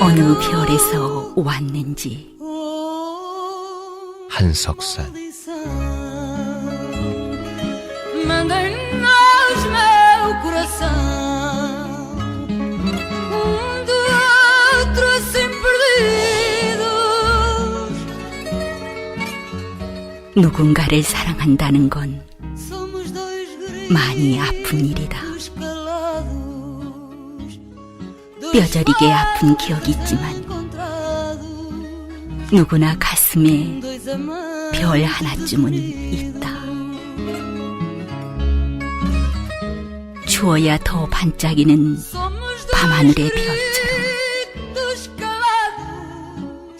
어느 별에서 왔는지 한석산 Um 누군가를 사랑한다는 건 많이 아픈 일이다. 뼈저리게 아픈 기억이 있지만 누구나 가슴에 별 하나쯤은 있다. 추워야 더 반짝이는 밤하늘의 별처럼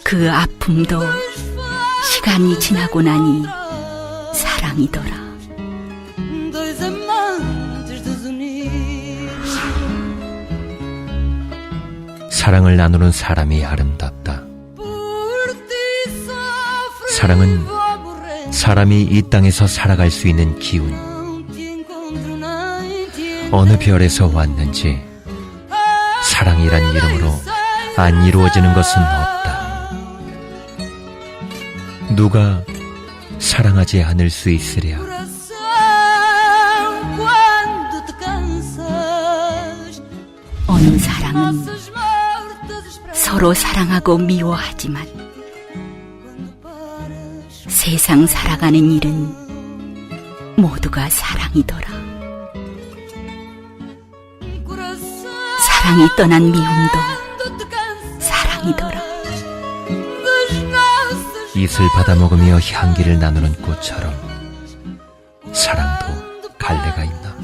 그 아픔도 시간이 지나고 나니 사랑이더라. 사랑을 나누는 사람이 아름답다. 사랑은 사람이 이 땅에서 살아갈 수 있는 기운. 어느 별에서 왔는지 사랑이란 이름으로 안 이루어지는 것은 없다. 누가 사랑하지 않을 수 있으랴. 어느 사랑은 서로 사랑하고 미워하지만 세상 살아가는 일은 모두가 사랑이더라. 사랑이 떠난 미움도 사랑이더라. 이슬 받아먹으며 향기를 나누는 꽃처럼 사랑도 갈래가 있나.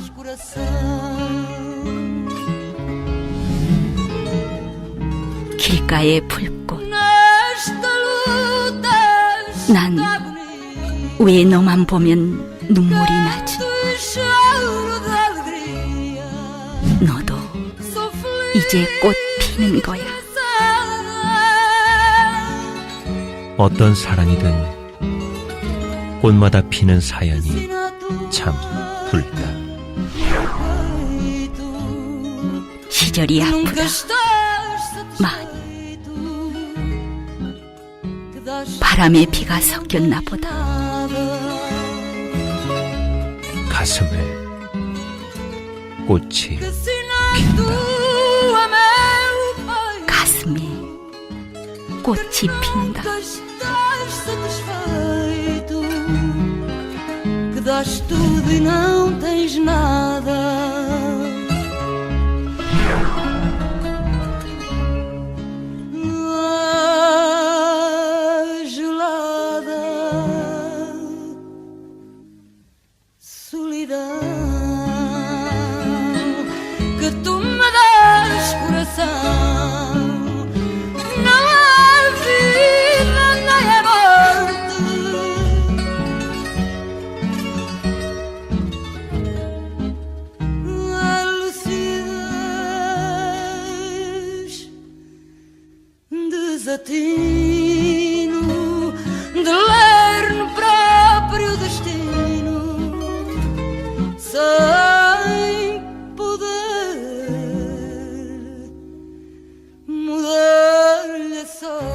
길가의 풀꽃. Luta 난왜 너만 보면 눈물이 나지? 너도 이제 꽃 피는 거야. 어떤 사랑이든 꽃마다 피는 사연이 참 붉다. 시절이 아프다. 많이 바람에 피가 섞였나 보다. 가슴을 꽃이 pai 가슴에 꽃이 핀다. Que tudo e não tens nada coração. Não há vida, nem há morte. A lucidez desatino de lá. so